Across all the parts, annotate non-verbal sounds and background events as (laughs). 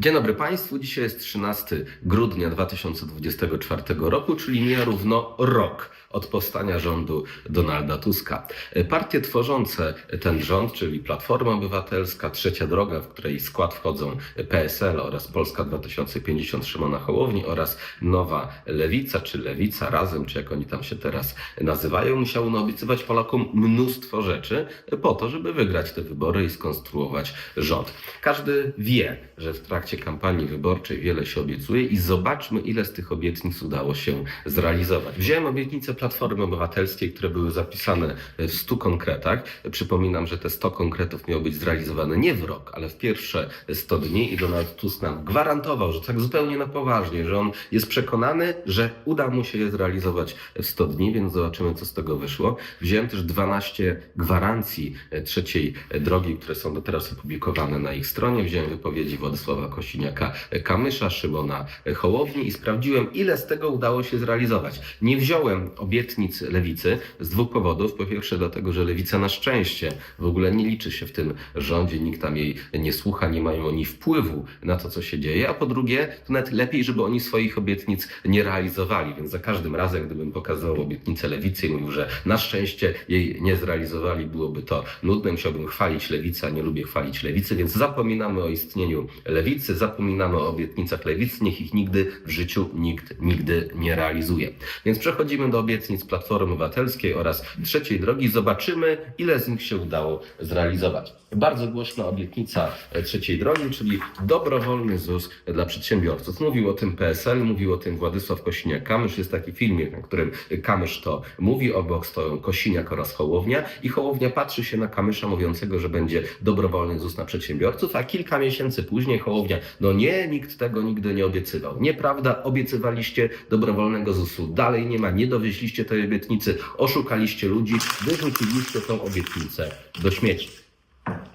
Dzień dobry Państwu. Dzisiaj jest 13 grudnia 2024 roku, czyli mija równo rok od powstania rządu Donalda Tuska. Partie tworzące ten rząd, czyli Platforma Obywatelska, Trzecia Droga, w której skład wchodzą PSL oraz Polska 2050 Szymona Hołowni oraz Nowa Lewica, czy Lewica Razem, czy jak oni tam się teraz nazywają, musiały naobiecywać Polakom mnóstwo rzeczy po to, żeby wygrać te wybory i skonstruować rząd. Każdy wie, że w trakcie kampanii wyborczej wiele się obiecuje i zobaczmy, ile z tych obietnic udało się zrealizować. Wziąłem obietnice Platformy Obywatelskiej, które były zapisane w 100 konkretach. Przypominam, że te 100 konkretów miało być zrealizowane nie w rok, ale w pierwsze 100 dni i Donald Tusk nam gwarantował, że tak zupełnie na poważnie, że on jest przekonany, że uda mu się je zrealizować w 100 dni, więc zobaczymy, co z tego wyszło. Wziąłem też 12 gwarancji trzeciej drogi, które są teraz opublikowane na ich stronie. Wziąłem wypowiedzi Władysława Kosiniaka-Kamysza, Szymona Hołowni i sprawdziłem, ile z tego udało się zrealizować. Nie wziąłem obietnic lewicy z dwóch powodów. Po pierwsze, dlatego, że lewica na szczęście w ogóle nie liczy się w tym rządzie, nikt tam jej nie słucha, nie mają oni wpływu na to, co się dzieje. A po drugie, to nawet lepiej, żeby oni swoich obietnic nie realizowali. Więc za każdym razem, gdybym pokazał obietnicę lewicy i mówił, że na szczęście jej nie zrealizowali, byłoby to nudne. Musiałbym chwalić lewicę, a nie lubię chwalić lewicy, więc zapominamy o istnieniu lewicy, zapominamy o obietnicach lewicy, niech ich nigdy w życiu nikt nigdy nie realizuje. Więc przechodzimy do obietnic Platformy Obywatelskiej oraz trzeciej drogi. Zobaczymy, ile z nich się udało zrealizować. Bardzo głośna obietnica trzeciej drogi, czyli dobrowolny ZUS dla przedsiębiorców. Mówił o tym PSL, mówił o tym Władysław Kosiniak-Kamysz. Jest taki filmik, na którym Kamysz to mówi, obok stoją Kosiniak oraz Hołownia i Hołownia patrzy się na Kamysza mówiącego, że będzie dobrowolny ZUS na przedsiębiorców, a kilka miesięcy później Hołownia, no nie, nikt tego nigdy nie obiecywał. Nieprawda, obiecywaliście dobrowolnego ZUS-u. Dalej nie ma, nie dowieźliście tej obietnicy, oszukaliście ludzi, wyrzuciliście tą obietnicę do śmieci.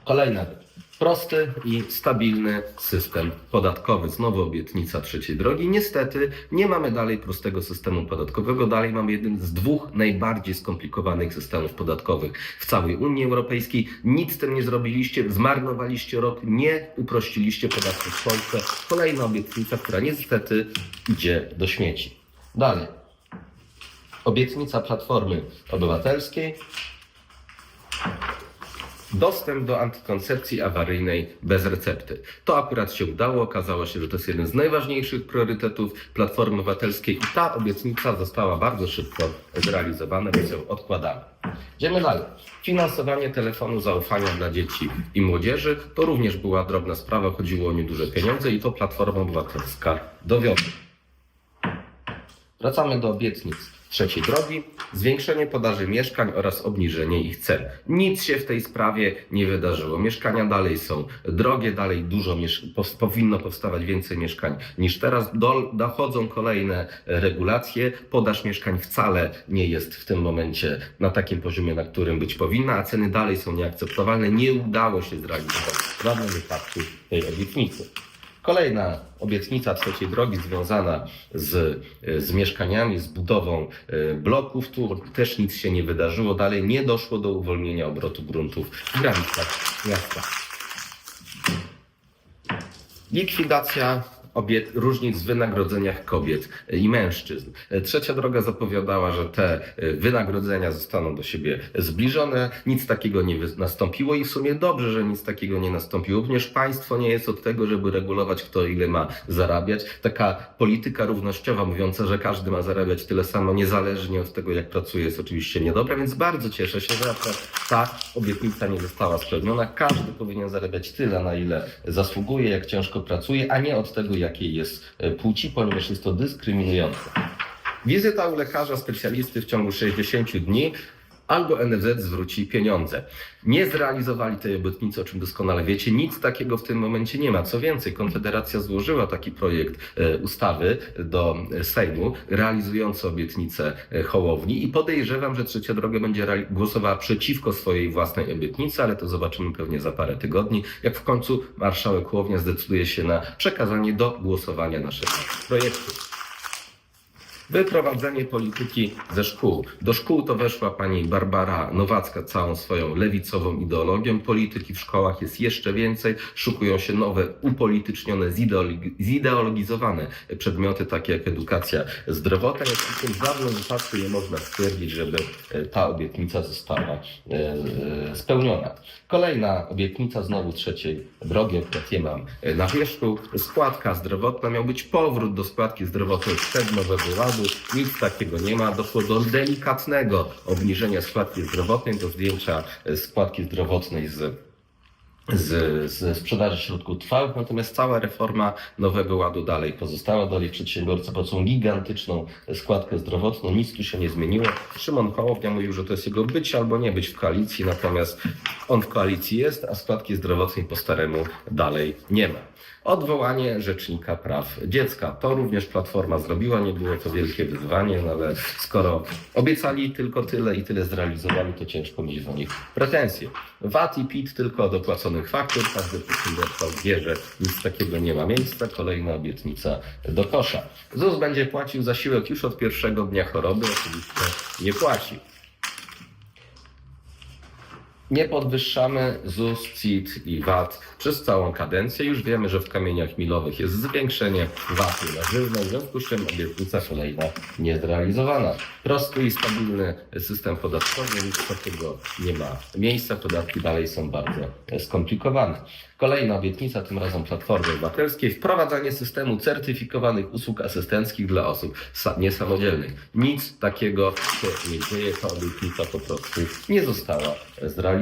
Kolejna rzecz. Prosty i stabilny system podatkowy. Znowu obietnica trzeciej drogi. Niestety nie mamy dalej prostego systemu podatkowego. Dalej mamy jeden z dwóch najbardziej skomplikowanych systemów podatkowych w całej Unii Europejskiej. Nic z tym nie zrobiliście, zmarnowaliście rok, nie uprościliście podatków w Polsce. Kolejna obietnica, która niestety idzie do śmieci. Dalej. Obietnica Platformy Obywatelskiej dostęp do antykoncepcji awaryjnej bez recepty. To akurat się udało. Okazało się, że to jest jeden z najważniejszych priorytetów Platformy Obywatelskiej i ta obietnica została bardzo szybko zrealizowana, więc ją odkładamy. Idziemy dalej. Finansowanie telefonu zaufania dla dzieci i młodzieży to również była drobna sprawa, chodziło o nieduże pieniądze i to Platforma Obywatelska dowiodła. Wracamy do obietnic trzeciej drogi. Zwiększenie podaży mieszkań oraz obniżenie ich cen. Nic się w tej sprawie nie wydarzyło. Mieszkania dalej są drogie, dalej dużo powinno powstawać więcej mieszkań niż teraz. Do- dochodzą kolejne regulacje. Podaż mieszkań wcale nie jest w tym momencie na takim poziomie, na którym być powinna, a ceny dalej są nieakceptowalne. Nie udało się zrealizować w żadnym wypadku tej obietnicy. Kolejna obietnica trzeciej drogi związana z, z mieszkaniami, z budową e, bloków. Tu też nic się nie wydarzyło. Dalej nie doszło do uwolnienia obrotu gruntów w granicach miasta. Likwidacja obiet, różnic w wynagrodzeniach kobiet i mężczyzn. Trzecia droga zapowiadała, że te wynagrodzenia zostaną do siebie zbliżone. Nic takiego nie nastąpiło i w sumie dobrze, że nic takiego nie nastąpiło, ponieważ państwo nie jest od tego, żeby regulować, kto ile ma zarabiać. Taka polityka równościowa mówiąca, że każdy ma zarabiać tyle samo, niezależnie od tego, jak pracuje, jest oczywiście niedobra, więc bardzo cieszę się, że ta obietnica nie została spełniona. Każdy powinien zarabiać tyle, na ile zasługuje, jak ciężko pracuje, a nie od tego, jakiej jest e, płci, ponieważ jest to dyskryminujące. Wizyta u lekarza specjalisty w ciągu 60 dni albo NFZ zwróci pieniądze. Nie zrealizowali tej obietnicy, o czym doskonale wiecie. Nic takiego w tym momencie nie ma. Co więcej, Konfederacja złożyła taki projekt e, ustawy do e, Sejmu, realizujący obietnicę e, Hołowni i podejrzewam, że Trzecia Droga będzie głosowała przeciwko swojej własnej obietnicy, ale to zobaczymy pewnie za parę tygodni, jak w końcu marszałek Hołownia zdecyduje się na przekazanie do głosowania naszego projektu. Wyprowadzenie polityki ze szkół. Do szkół to weszła pani Barbara Nowacka całą swoją lewicową ideologią. Polityki w szkołach jest jeszcze więcej. Szukują się nowe, upolitycznione, zideologi- zideologizowane przedmioty, takie jak edukacja zdrowotna. Niestety w żadnym wypadku nie można stwierdzić, żeby e, ta obietnica została e, e, spełniona. Kolejna obietnica znowu trzeciej drogi, akurat je mam na wierzchu. Składka zdrowotna miał być powrót do składki zdrowotnej przed nowego ładu. Nic takiego nie ma. Doszło do delikatnego obniżenia składki zdrowotnej, do zdjęcia e, składki zdrowotnej z z, z sprzedaży środków trwałych, natomiast cała reforma Nowego Ładu dalej pozostała. Dalej przedsiębiorcy płacą gigantyczną składkę zdrowotną, nic tu się nie zmieniło. Szymon Hołownia mówił, że to jest jego być albo nie być w koalicji, natomiast on w koalicji jest, a składki zdrowotnej po staremu dalej nie ma. Odwołanie Rzecznika Praw Dziecka. To również Platforma zrobiła, nie było to wielkie wyzwanie, no ale skoro obiecali tylko tyle i tyle zrealizowali, to ciężko mieć do nich pretensje. VAT i PIT tylko od opłaconych faktur, każdy przedsiębiorca wie, że nic takiego nie ma miejsca. Kolejna obietnica do kosza. ZUS będzie płacił zasiłek już od pierwszego dnia choroby, oczywiście nie płaci. Nie podwyższamy ZUS, CIT i VAT przez całą kadencję. Już wiemy, że w kamieniach milowych jest zwiększenie VAT-u na żywność, w związku z czym obietnica kolejna niezrealizowana. Prosty i stabilny system podatkowy, nic takiego nie ma miejsca. Podatki dalej są bardzo skomplikowane. Kolejna obietnica, tym razem Platformy Obywatelskiej, wprowadzanie systemu certyfikowanych usług asystenckich dla osób sa- niesamodzielnych. Nic takiego się nie dzieje, ta obietnica po prostu nie została zrealizowana.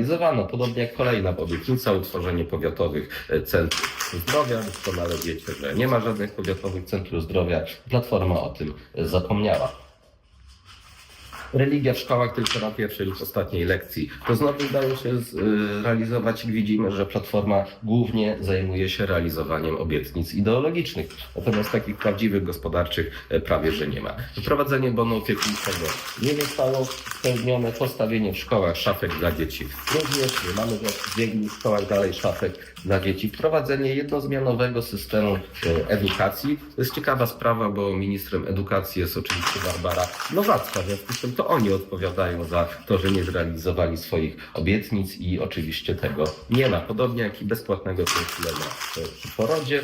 Podobnie jak kolejna obietnica, utworzenie powiatowych e, centrów zdrowia. Doskonale wiecie, że nie ma żadnych powiatowych centrów zdrowia. Platforma o tym zapomniała. Religia w szkołach tylko na pierwszej lub ostatniej lekcji. To znowu udało się z- y, i widzimy, że Platforma głównie zajmuje się realizowaniem obietnic ideologicznych. Natomiast takich prawdziwych gospodarczych e, prawie że nie ma. Wprowadzenie bonu opiekuńczego nie zostało spełnione. Postawienie w szkołach szafek dla dzieci również nie mamy w wielu szkołach dalej szafek dla dzieci. Wprowadzenie jednozmianowego systemu e, edukacji. To jest ciekawa sprawa, bo ministrem edukacji jest oczywiście Barbara Nowacka. W związku z tym to oni odpowiadają za to, że nie zrealizowali swoich obietnic i oczywiście tego nie ma. Podobnie jak i bezpłatnego konsulenta e, przy porodzie.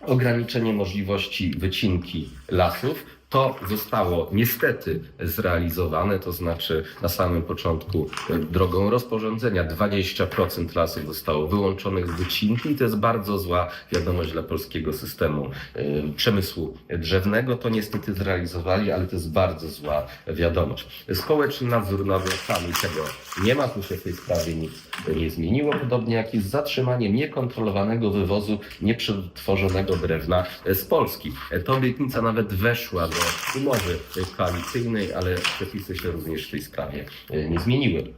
Ograniczenie możliwości wycinki lasów. To zostało niestety zrealizowane, to znaczy na samym początku e, drogą rozporządzenia 20% lasów zostało wyłączonych z wycinki i to jest bardzo zła wiadomość dla polskiego systemu e, przemysłu drzewnego. To niestety zrealizowali, ale to jest bardzo zła wiadomość. Społeczny nadzór nad lasami tego nie ma, tu się w tej sprawie nic nie zmieniło, podobnie jak i z zatrzymaniem niekontrolowanego wywozu nieprzetworzonego drewna z Polski. Ta obietnica nawet weszła do umowy koalicyjnej, ale przepisy się również w tej sprawie e, nie zmieniły.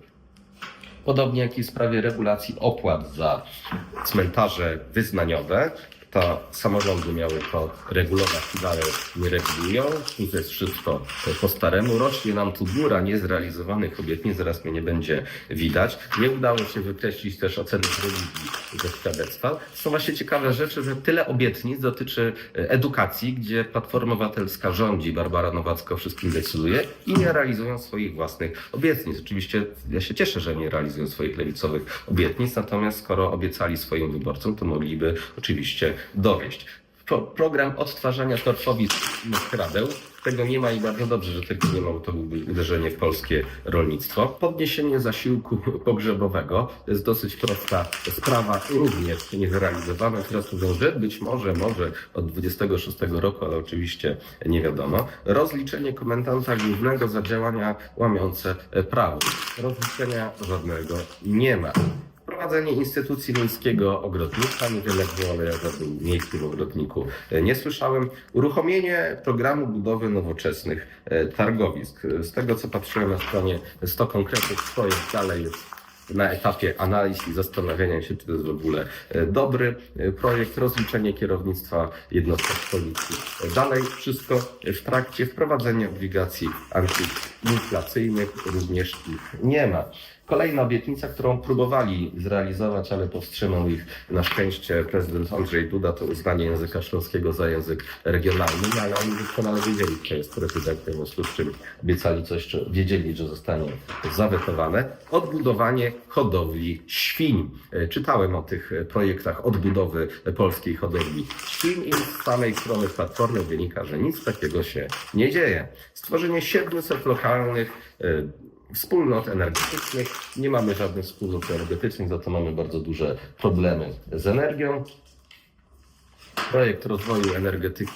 Podobnie jak i w sprawie regulacji opłat za cmentarze wyznaniowe, to samorządy miały to regulować dalej nie regulują. To jest wszystko po staremu. Rośnie nam tu góra niezrealizowanych obietnic, zaraz mnie nie będzie widać. Nie udało się wykreślić też oceny religii ze świadectwa. Są właśnie ciekawe rzeczy, że tyle obietnic dotyczy e, edukacji, gdzie Platforma Obywatelska rządzi, Barbara Nowacka o wszystkim decyduje i nie realizują swoich własnych obietnic. Oczywiście ja się cieszę, że nie realizują swoich lewicowych obietnic, natomiast skoro obiecali swoim wyborcom, to mogliby oczywiście dowieść. Pro, program odtwarzania torfowisk i skradeł. Tego nie ma i bardzo dobrze, że tego nie ma, to byłby uderzenie w polskie rolnictwo. Podniesienie zasiłku (laughs) pogrzebowego to jest dosyć prosta sprawa, również niezrealizowana. Teraz mówią, że być może, może od 26 roku, ale oczywiście nie wiadomo. Rozliczenie komendanta głównego za działania łamiące prawo. Rozliczenia żadnego nie ma. Wprowadzenie instytucji miejskiego ogrodnictwa, niewiele było, ale ja o tym miejskim ogrodniku e, nie słyszałem. Uruchomienie programu budowy nowoczesnych e, targowisk. Z tego co patrzyłem na stronie 100 konkretnych projekt dalej jest na etapie analiz i zastanawiania się, czy to jest w ogóle e, dobry projekt, rozliczenie kierownictwa jednostek policji. Dalej wszystko w trakcie wprowadzenia obligacji antyinflacyjnych również ich nie ma. Kolejna obietnica, którą próbowali zrealizować, ale powstrzymał ich na szczęście prezydent Andrzej Duda, to uznanie języka śląskiego za język regionalny, no, ale oni doskonale wiedzieli, kto jest prezydentem, w związku z czym obiecali coś, wiedzieli, że zostanie zawetowane. Odbudowanie hodowli świń. Czytałem o tych projektach odbudowy polskiej hodowli świń i z samej strony Platformy wynika, że nic takiego się nie dzieje. Stworzenie 700 lokalnych e, wspólnot energetycznych. Nie mamy żadnych wspólnot energetycznych, za to mamy bardzo duże problemy z energią. Projekt rozwoju energetyki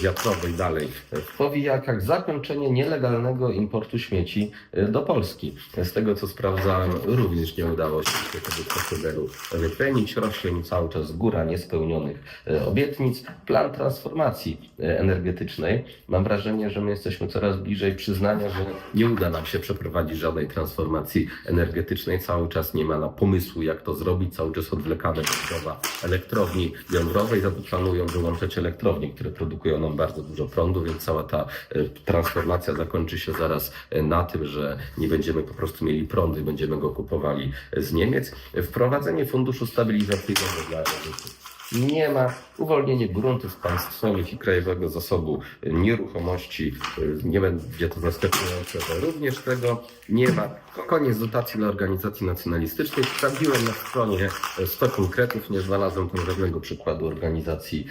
wiatrowej dalej w powijakach. Zakończenie nielegalnego importu śmieci do Polski. Z tego co sprawdzałem, również nie udało się tego procederu wypełnić. Rośnie cały czas góra niespełnionych e, obietnic. Plan transformacji e, energetycznej. Mam wrażenie, że my jesteśmy coraz bliżej przyznania, że nie uda nam się przeprowadzić żadnej transformacji energetycznej. Cały czas nie ma na pomysłu, jak to zrobić. Cały czas odwlekane budowa elektrowni jądrowej. Za to planują wyłączać elektrownie, które produkują nam bardzo dużo prądu, więc cała ta e, transformacja zakończy się zaraz e, na tym, że nie będziemy po prostu mieli prądu i będziemy go kupowali z Niemiec. Wprowadzenie funduszu stabilizacyjnego dla rolników. Nie ma uwolnienie gruntów państwowych i krajowego zasobu nieruchomości. Nie będzie to zaskakujące, że również tego nie ma. Koniec dotacji dla organizacji nacjonalistycznych. Sprawdziłem na stronie 100 konkretów, nie znalazłem tam żadnego przykładu organizacji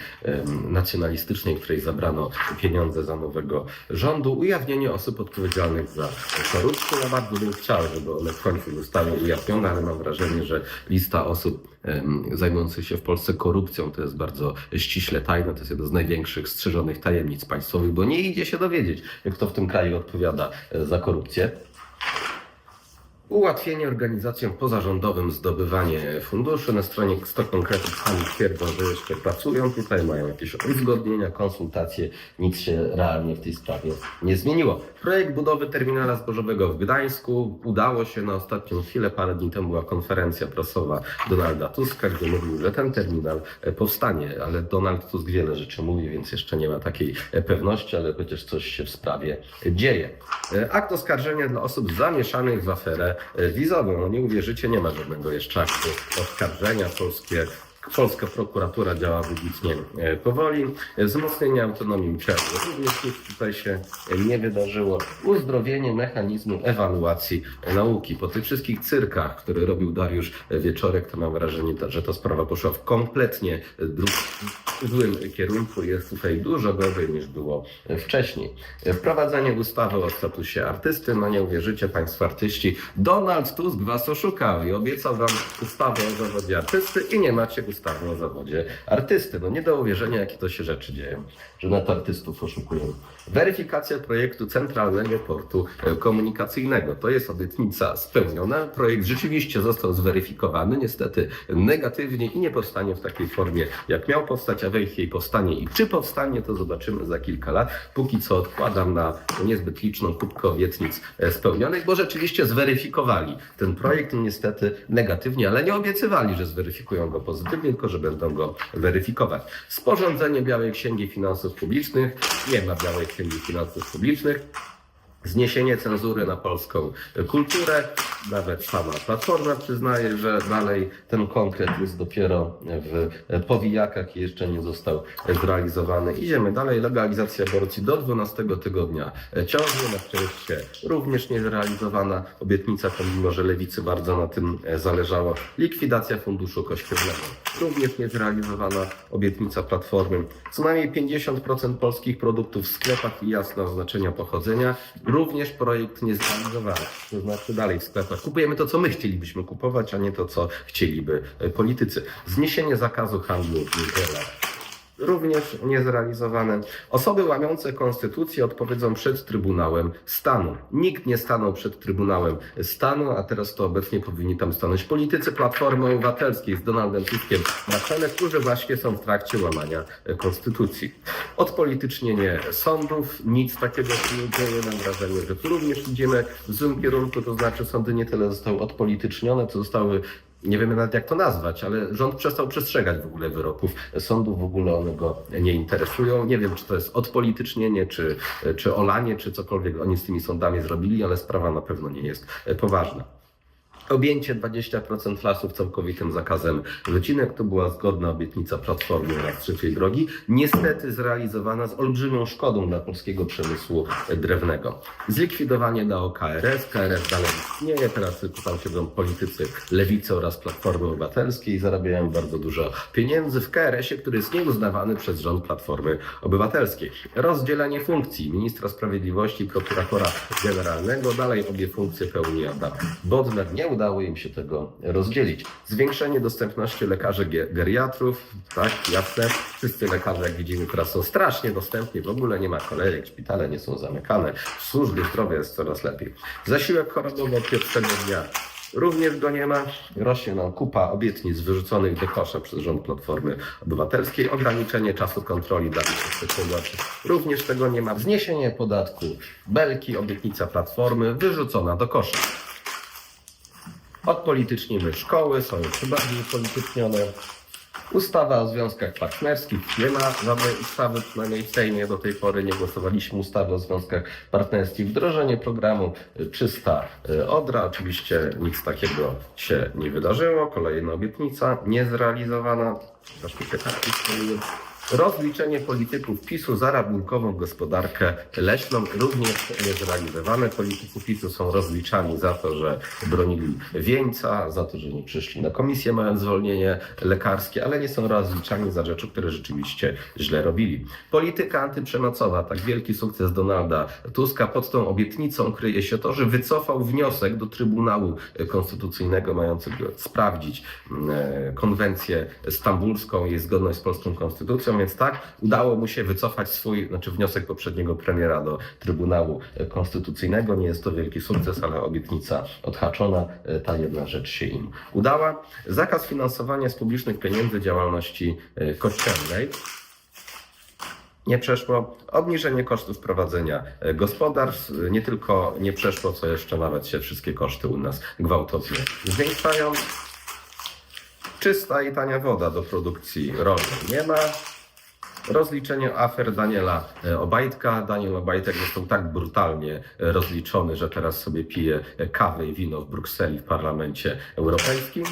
nacjonalistycznej, której zabrano pieniądze za nowego rządu. Ujawnienie osób odpowiedzialnych za korupcję. Ja bardzo bym chciał, żeby one w końcu zostały ujawnione, ale mam wrażenie, że lista osób zajmujących się w Polsce korupcją to jest bardzo ściśle tajne. To jest jedna z największych strzeżonych tajemnic państwowych, bo nie idzie się dowiedzieć, kto w tym kraju odpowiada e, za korupcję. Ułatwienie organizacjom pozarządowym zdobywanie funduszy. Na stronie 100 konkretów sami twierdzą, że jeszcze pracują tutaj, mają jakieś uzgodnienia, konsultacje. Nic się realnie w tej sprawie nie zmieniło. Projekt budowy terminala zbożowego w Gdańsku udało się na ostatnią chwilę. Parę dni temu była konferencja prasowa Donalda Tuska, gdzie mówił, że ten terminal e, powstanie, ale Donald Tusk wiele rzeczy mówi, więc jeszcze nie ma takiej e, pewności, ale chociaż coś się w sprawie dzieje. E, Akt oskarżenia dla osób zamieszanych w aferę wizową. No nie uwierzycie, nie ma żadnego jeszcze aktu oskarżenia. Polskie Polska prokuratura działa wybitnie e, powoli. E, Wzmocnienie autonomii uczelni. Również nic tutaj się e, nie wydarzyło. Uzdrowienie mechanizmu ewaluacji nauki. Po tych wszystkich cyrkach, które robił Dariusz Wieczorek, to mam wrażenie, że ta sprawa poszła w kompletnie złym kierunku. Jest tutaj dużo gorzej niż było wcześniej. Wprowadzenie ustawy o statusie artysty. No nie uwierzycie Państwo artyści. Donald Tusk Was oszukał i obiecał Wam ustawę o zawodzie artysty i nie macie ustawy o zawodzie artysty. No nie do uwierzenia, jakie to się rzeczy dzieją, że nad artystów oszukują. Weryfikacja projektu Centralnego Portu e, Komunikacyjnego. To jest obietnica spełniona. Projekt rzeczywiście został zweryfikowany, niestety negatywnie i nie powstanie w takiej formie, jak miał powstać, a w jakiej powstanie i czy powstanie, to zobaczymy za kilka lat. Póki co odkładam na niezbyt liczną kubkę obietnic e, spełnionych, bo rzeczywiście zweryfikowali ten projekt, niestety negatywnie, ale nie obiecywali, że zweryfikują go pozytywnie, tylko że będą go weryfikować. Sporządzenie Białej Księgi Finansów Publicznych. Nie ma Białej Księgi Finansów Publicznych. Zniesienie cenzury na polską kulturę. Nawet sama Platforma przyznaje, że dalej ten konkret jest dopiero w powijakach i jeszcze nie został zrealizowany. Idziemy dalej. Legalizacja aborcji do 12 tygodnia ciąży. Na szczęście również nie zrealizowana obietnica, pomimo że lewicy bardzo na tym zależało. Likwidacja funduszu kościelnego. Również nie zrealizowana obietnica Platformy. Co najmniej 50% polskich produktów w sklepach i jasne oznaczenia pochodzenia. Również projekt nie zrealizowany. To znaczy dalej w sklepach kupujemy to, co my chcielibyśmy kupować, a nie to, co chcieliby e, politycy. Zniesienie zakazu handlu w. Również niezrealizowane. Osoby łamiące konstytucję odpowiedzą przed Trybunałem Stanu. Nikt nie stanął przed Trybunałem Stanu, a teraz to obecnie powinni tam stanąć politycy Platformy Obywatelskiej z Donaldem Tuskiem na czele, którzy właśnie są w trakcie łamania konstytucji. Odpolitycznienie sądów, nic takiego się nie dzieje. Mam wrażenie, że tu również idziemy w złym kierunku, to znaczy sądy nie tyle zostały odpolitycznione, co zostały nie wiemy nawet jak to nazwać, ale rząd przestał przestrzegać w ogóle wyroków sądów, w ogóle one go nie interesują. Nie wiem, czy to jest odpolitycznienie, czy, czy olanie, czy cokolwiek oni z tymi sądami zrobili, ale sprawa na pewno nie jest poważna. Objęcie 20% lasów całkowitym zakazem wycinek to była zgodna obietnica Platformy oraz trzeciej drogi, niestety zrealizowana z olbrzymią szkodą dla polskiego przemysłu drewnego. Zlikwidowanie dało KRS, KRS dalej istnieje, teraz tam siedzą politycy Lewicy oraz Platformy Obywatelskiej zarabiają bardzo dużo pieniędzy w KRS-ie, który jest nieuznawany przez rząd Platformy Obywatelskiej. Rozdzielenie funkcji ministra sprawiedliwości i prokuratora generalnego, dalej obie funkcje pełni Adam Bodnar. Nie udało im się tego rozdzielić. Zwiększenie dostępności lekarzy ge- geriatrów, tak, jasne. Wszyscy lekarze, jak widzimy, teraz są strasznie dostępni, w ogóle nie ma kolejek, szpitale nie są zamykane, w służbie zdrowia jest coraz lepiej. Zasiłek chorobowy od pierwszego dnia. Również go nie ma. Rośnie nam kupa obietnic wyrzuconych do kosza przez rząd Platformy Obywatelskiej. Ograniczenie czasu kontroli dla przedsiębiorców. Również tego nie ma. Zniesienie podatku belki, obietnica Platformy wyrzucona do kosza. Odpolitycznimy szkoły, są jeszcze bardziej upolitycznione. Ustawa o związkach partnerskich. Nie ma żadnej ustawy, przynajmniej w Sejmie do tej pory nie głosowaliśmy ustawy o związkach partnerskich. Wdrożenie programu y, Czysta y, Odra. Oczywiście nic takiego się nie wydarzyło. Kolejna obietnica niezrealizowana. Zresztą się tak istnieje. Rozliczenie polityków PiSu za rabunkową gospodarkę leśną również niezrealizowane. Politycy PiSu są rozliczani za to, że bronili wieńca, za to, że nie przyszli na komisję mając zwolnienie lekarskie, ale nie są rozliczani za rzeczy, które rzeczywiście źle robili. Polityka antyprzemocowa, tak wielki sukces Donalda Tuska. Pod tą obietnicą kryje się to, że wycofał wniosek do Trybunału Konstytucyjnego mającego sprawdzić mm, konwencję stambulską, jej zgodność z polską konstytucją, więc tak, udało mu się wycofać swój, znaczy wniosek poprzedniego premiera do Trybunału Konstytucyjnego. Nie jest to wielki sukces, ale obietnica odhaczona, ta jedna rzecz się im udała. Zakaz finansowania z publicznych pieniędzy działalności e, kościelnej. Nie przeszło. Obniżenie kosztów prowadzenia e, gospodarstw. E, Nie tylko nie przeszło, co jeszcze nawet się wszystkie koszty u nas gwałtownie zwiększają. Czysta i tania woda do produkcji rolnej nie ma. Rozliczenie afer Daniela e, Obajtka. Daniel Obajtek został tak brutalnie e, rozliczony, że teraz sobie pije kawę i wino w Brukseli w Parlamencie Europejskim.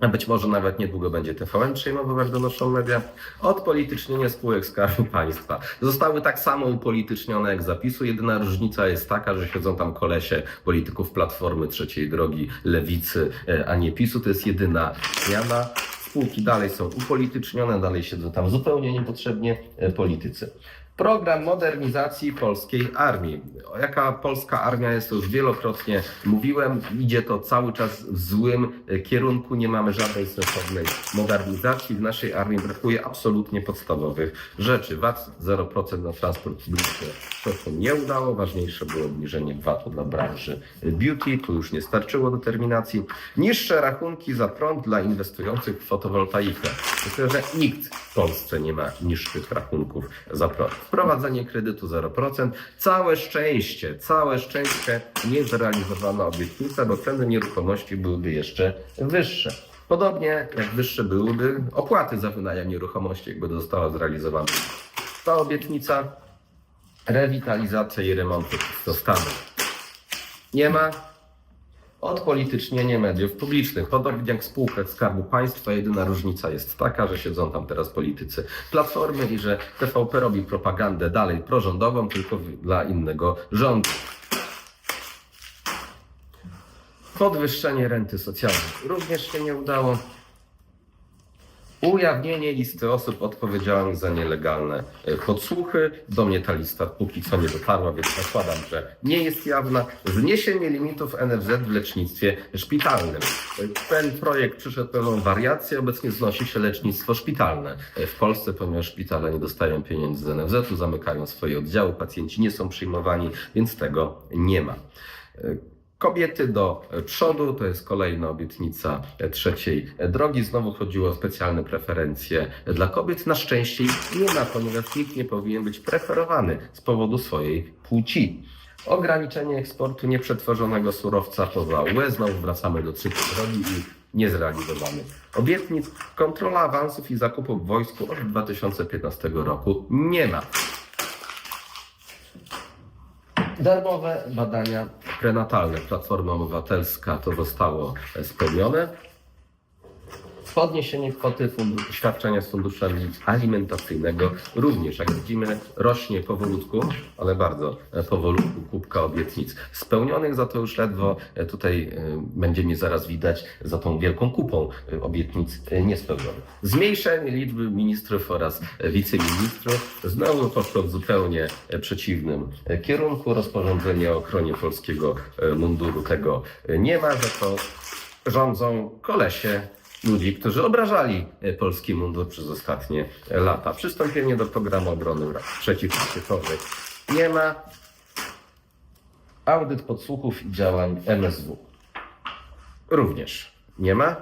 A być może nawet niedługo będzie TVN przejmował, jak donoszą media. Odpolitycznienie spółek Skarbu Państwa. Zostały tak samo upolitycznione jak zapisu. Jedyna różnica jest taka, że siedzą tam kolesie polityków Platformy Trzeciej Drogi, Lewicy, e, a nie PiSu. To jest jedyna zmiana. Spółki dalej są upolitycznione, dalej siedzą tam zupełnie niepotrzebnie e, politycy. Program modernizacji polskiej armii. Jaka polska armia jest, to już wielokrotnie mówiłem. Idzie to cały czas w złym kierunku. Nie mamy żadnej sensownej modernizacji. W naszej armii brakuje absolutnie podstawowych rzeczy. VAT 0% na transport publiczny to się nie udało. Ważniejsze było obniżenie VAT-u dla branży beauty. Tu już nie starczyło determinacji. Niższe rachunki za prąd dla inwestujących w fotowoltaikę. Myślę, że nikt w Polsce nie ma niższych rachunków za prąd. Wprowadzenie kredytu 0%. Całe szczęście, całe szczęście niezrealizowana obietnica, bo ceny nieruchomości byłyby jeszcze wyższe. Podobnie jak wyższe byłyby opłaty za wynajem nieruchomości, jakby została zrealizowana ta obietnica. Rewitalizacja i remonty Stanów. Nie ma. Odpolitycznienie mediów publicznych. Podobnie jak w spółkach Skarbu Państwa, jedyna różnica jest taka, że siedzą tam teraz politycy Platformy i że TVP robi propagandę dalej prorządową, tylko dla innego rządu. Podwyższenie renty socjalnej również się nie udało. Ujawnienie listy osób odpowiedzialnych za nielegalne e, podsłuchy. Do mnie ta lista póki co nie dotarła, więc zakładam, że nie jest jawna. Zniesienie limitów NFZ w lecznictwie szpitalnym. E, Ten projekt przyszedł pewną wariację. Obecnie znosi się lecznictwo szpitalne e, w Polsce, ponieważ szpitale nie dostają pieniędzy z NFZ-u, zamykają swoje oddziały, pacjenci nie są przyjmowani, więc tego nie ma. Kobiety do przodu to jest kolejna obietnica trzeciej drogi. Znowu chodziło o specjalne preferencje dla kobiet. Na szczęście ich nie ma, ponieważ nikt nie powinien być preferowany z powodu swojej płci. Ograniczenie eksportu nieprzetworzonego surowca poza UE. Znowu wracamy do trzeciej drogi i niezrealizowany. Obietnic kontrola awansów i zakupów w wojsku od 2015 roku nie ma. Darmowe badania prenatalne. Platforma Obywatelska to zostało e, Podniesienie kwoty fundu- świadczenia z funduszu alimentacyjnego również, jak widzimy, rośnie powolutku, ale bardzo powolutku kubka obietnic spełnionych, za to już ledwo e, tutaj e, będzie mnie zaraz widać za tą wielką kupą e, obietnic niespełnionych. Zmniejszenie liczby ministrów oraz wiceministrów znowu poszło w zupełnie przeciwnym kierunku. Rozporządzenie o ochronie polskiego munduru tego nie ma, za to rządzą kolesie ludzi, którzy obrażali e, polski mundur przez ostatnie e, lata. Przystąpienie do programu obrony przeciwrakietowej nie ma. Audyt podsłuchów i działań MSW również nie ma.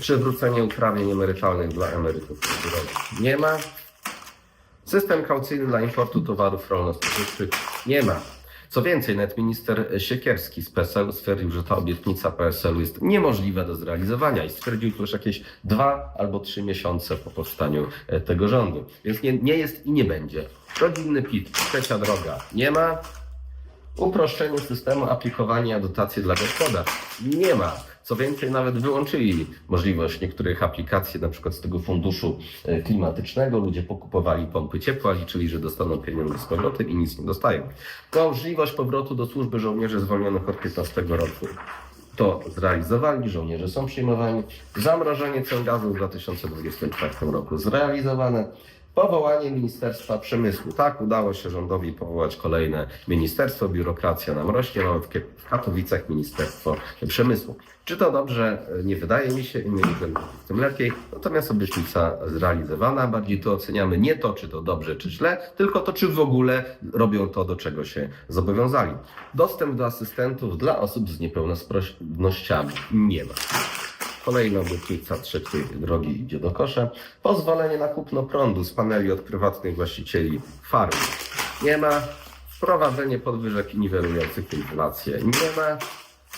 Przywrócenie uprawnień emerytalnych dla emerytów nie ma. System kaucyjny dla importu towarów rolno-spożywczych nie ma. Co więcej, nawet minister Siekierski z PSL stwierdził, że ta obietnica PSL jest niemożliwa do zrealizowania i stwierdził to już jakieś dwa albo trzy miesiące po powstaniu e, tego rządu. Więc nie, nie jest i nie będzie. Rodzinny PIT, trzecia droga, nie ma. Uproszczenie systemu aplikowania dotacji dla gospodarstw nie ma. Co więcej, nawet wyłączyli możliwość niektórych aplikacji, na przykład z tego funduszu e, klimatycznego. Ludzie pokupowali pompy ciepła, liczyli, że dostaną pieniądze z powrotem i nic nie dostają. Możliwość powrotu do służby żołnierzy zwolnionych od 15 roku. To zrealizowali, żołnierze są przyjmowani. Zamrożenie cen gazu w 2024 roku zrealizowane. Powołanie Ministerstwa Przemysłu. Tak, udało się rządowi powołać kolejne ministerstwo. Biurokracja nam rośnie. Mamy w Kie- w Katowicach Ministerstwo Przemysłu. Czy to dobrze? Nie wydaje mi się. Im tym, lepiej. Natomiast obietnica zrealizowana. Bardziej to oceniamy nie to, czy to dobrze, czy źle, tylko to, czy w ogóle robią to, do czego się zobowiązali. Dostęp do asystentów dla osób z niepełnosprawnościami nie ma. Kolejna obietnica trzeciej drogi idzie do kosza. Pozwolenie na kupno prądu z paneli od prywatnych właścicieli farm. Nie ma. Wprowadzenie podwyżek niwelujących inflację. Nie ma.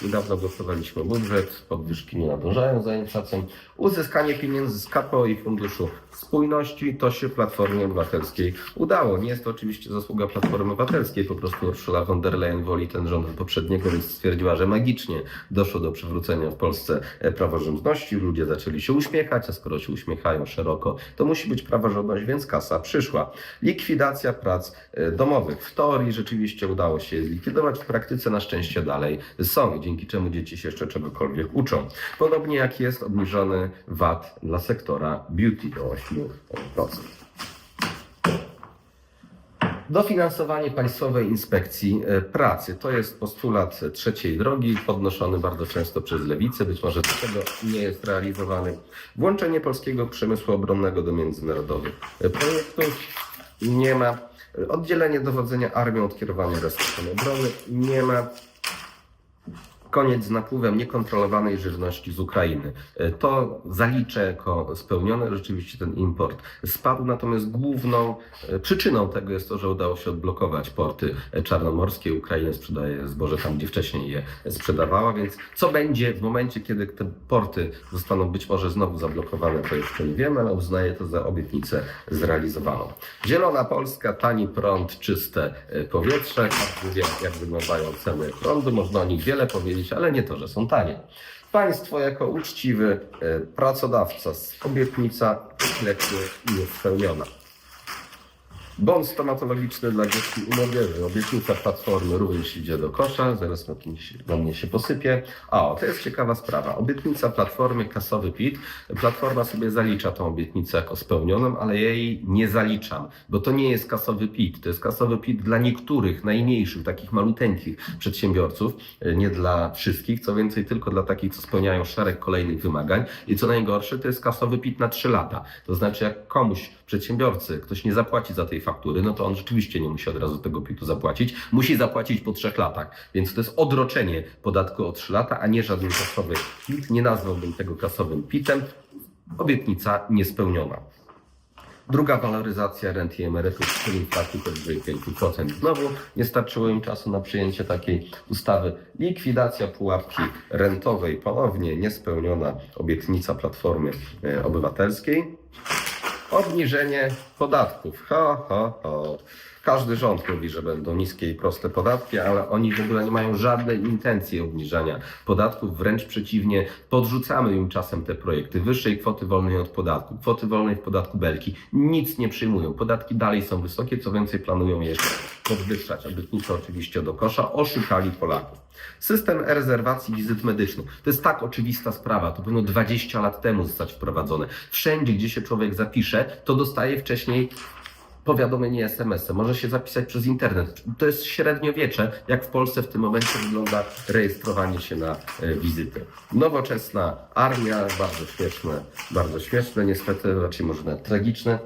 Niedawno głosowaliśmy budżet, podwyżki nie nadążają za inflacją. Uzyskanie pieniędzy z KPO i Funduszu Spójności to się Platformie Obywatelskiej udało. Nie jest to oczywiście zasługa Platformy Obywatelskiej, po prostu Ursula von der Leyen woli ten rząd poprzedniego, więc stwierdziła, że magicznie doszło do przywrócenia w Polsce e, praworządności. Ludzie zaczęli się uśmiechać, a skoro się uśmiechają szeroko, to musi być praworządność, więc kasa przyszła. Likwidacja prac e, domowych. W teorii rzeczywiście udało się je zlikwidować, w praktyce na szczęście dalej są, dzięki czemu dzieci się jeszcze czegokolwiek uczą. Podobnie jak jest obniżony VAT dla sektora beauty do 8%. Dofinansowanie Państwowej Inspekcji e, Pracy to jest postulat trzeciej drogi, podnoszony bardzo często przez lewicę, być może dlatego nie jest realizowany. Włączenie polskiego przemysłu obronnego do międzynarodowych e, projektów nie ma. E, Oddzielenie dowodzenia armią od kierowania resortem obrony nie ma. Koniec z napływem niekontrolowanej żywności z Ukrainy. E, To zaliczę jako spełnione. Rzeczywiście ten import spadł, natomiast główną e, przyczyną tego jest to, że udało się odblokować porty czarnomorskie. Ukraina sprzedaje zboże tam, gdzie wcześniej je sprzedawała, więc co będzie w momencie, kiedy te porty zostaną być może znowu zablokowane, to jeszcze nie wiemy, ale uznaję to za obietnicę zrealizowaną. Zielona Polska, tani prąd, czyste e, powietrze. Wie, jak wyglądają ceny prądu. Można o nich wiele powiedzieć, ale nie to, że są tanie. Państwo jako uczciwy e, pracodawca, obietnica kompletnie niespełniona. Bon stomatologiczny dla dzieci młodzieży. Obietnica Platformy również idzie do kosza, zaraz na mnie się posypie. A, to jest ciekawa sprawa. Obietnica Platformy, kasowy PIT. Platforma sobie zalicza tą obietnicę jako spełnioną, ale ja jej nie zaliczam, bo to nie jest kasowy PIT. To jest kasowy PIT dla niektórych, najmniejszych, takich maluteńkich przedsiębiorców, nie dla wszystkich, co więcej, tylko dla takich, co spełniają szereg kolejnych wymagań. I co najgorsze, to jest kasowy PIT na 3 lata. To znaczy, jak komuś, przedsiębiorcy, ktoś nie zapłaci za tej faktury, no to on rzeczywiście nie musi od razu tego PIT-u zapłacić. Musi zapłacić po 3 latach. Więc to jest odroczenie podatku o 3 lata, a nie żaden kasowy PIT. Nie nazwałbym tego kasowym PIT-em. Obietnica niespełniona. Druga waloryzacja rent i emerytur przy inflacji powyżej 5%. Znowu nie starczyło im czasu na przyjęcie takiej ustawy. Likwidacja pułapki rentowej, ponownie niespełniona obietnica Platformy e, Obywatelskiej. Obniżenie podatków. Ho, ho, ho. Każdy rząd mówi, że będą niskie i proste podatki, ale oni w ogóle nie mają żadnej intencji obniżania podatków. Wręcz przeciwnie, podrzucamy im czasem te projekty wyższej kwoty wolnej od podatku, kwoty wolnej w podatku belki. Nic nie przyjmują. Podatki dalej są wysokie, co więcej planują je podwyższać. Obietnice oczywiście do kosza. Oszukali Polaków. System e-rezerwacji wizyt medycznych. To jest tak oczywista sprawa. To powinno 20 lat temu zostać wprowadzone. Wszędzie, gdzie się człowiek zapisze, to dostaje wcześniej powiadomienie SMS-em. Może się zapisać przez internet. To jest średniowiecze, jak w Polsce w tym momencie wygląda rejestrowanie się na e, wizytę. Nowoczesna armia, bardzo śmieszne, bardzo śmieszne, niestety, raczej może nawet tragiczne.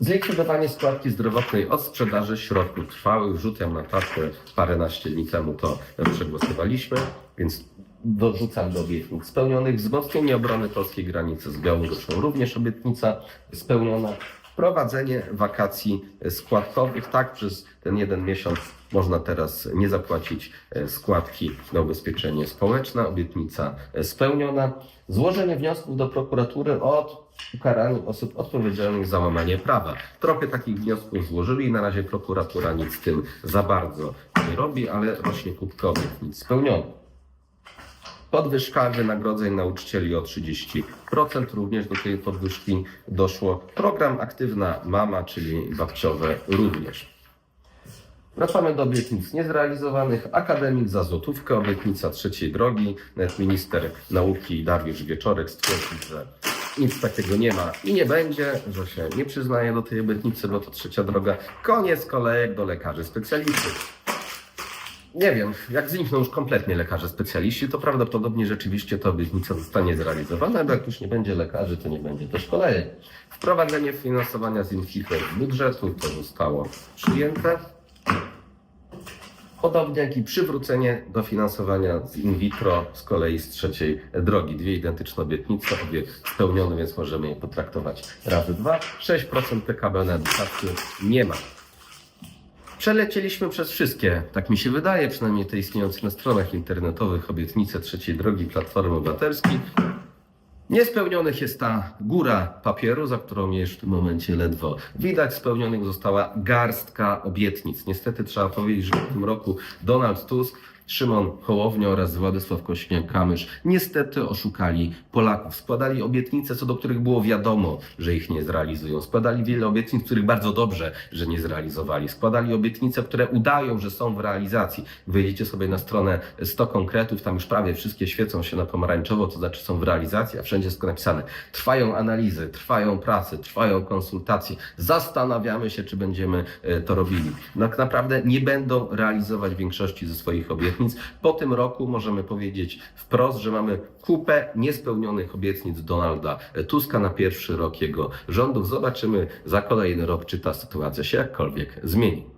Zlikwidowanie składki zdrowotnej od sprzedaży środków trwałych. Rzucam na tarczę paręnaście dni temu to przegłosowaliśmy, więc dorzucam do obietnic spełnionych. Wzmocnienie obrony polskiej granicy z Białorusią również obietnica spełniona. Wprowadzenie wakacji składkowych, tak przez ten jeden miesiąc można teraz nie zapłacić e, składki na ubezpieczenie społeczne, obietnica e, spełniona. Złożenie wniosków do prokuratury o ukaraniu osób odpowiedzialnych za łamanie prawa. Trochę takich wniosków złożyli i na razie prokuratura nic z tym za bardzo nie robi, ale rośnie kubka obietnic spełnionych. Podwyżka wynagrodzeń nauczycieli o 30%. Również do tej podwyżki doszło. Program Aktywna Mama, czyli babciowe również. Wracamy do obietnic niezrealizowanych. Akademik za złotówkę, obietnica trzeciej drogi. Nawet minister nauki Dariusz Wieczorek stwierdził, że nic takiego nie ma i nie będzie, że się nie przyznaje do tej obietnicy, bo to trzecia droga. Koniec kolejek do lekarzy specjalistów. Nie wiem, jak znikną już kompletnie lekarze specjaliści, to prawdopodobnie rzeczywiście ta obietnica zostanie zrealizowana, bo jak już nie będzie lekarzy, to nie będzie też kolejek. Wprowadzenie finansowania z infito z budżetu to zostało przyjęte. Podobnie jak i przywrócenie dofinansowania z in vitro z kolei z trzeciej drogi. Dwie identyczne obietnice, obie spełnione, więc możemy je potraktować razy dwa. 6% PKB na edukację nie ma. Przelecieliśmy przez wszystkie, tak mi się wydaje, przynajmniej te istniejące na stronach internetowych obietnice trzeciej drogi Platformy Obywatelskiej. Niespełnionych jest ta góra papieru, za którą już w tym momencie ledwo widać. Spełnionych została garstka obietnic. Niestety trzeba powiedzieć, że w tym roku Donald Tusk, Szymon Hołownia oraz Władysław Kośniak-Kamysz niestety oszukali Polaków. Składali obietnice, co do których było wiadomo, że ich nie zrealizują. Składali wiele obietnic, których bardzo dobrze, że nie zrealizowali. Składali obietnice, które udają, że są w realizacji. Wejdziecie sobie na stronę 100 konkretów, tam już prawie wszystkie świecą się na pomarańczowo, to znaczy są w realizacji, a wszędzie jest napisane. Trwają analizy, trwają prace, trwają konsultacje. Zastanawiamy się, czy będziemy e, to robili. Tak naprawdę nie będą realizować większości ze swoich obietnic. (laughs) Po tym roku możemy powiedzieć wprost, że mamy kupę niespełnionych obietnic Donalda Tuska na pierwszy rok jego rządów. Zobaczymy za kolejny rok, czy ta sytuacja się jakkolwiek zmieni.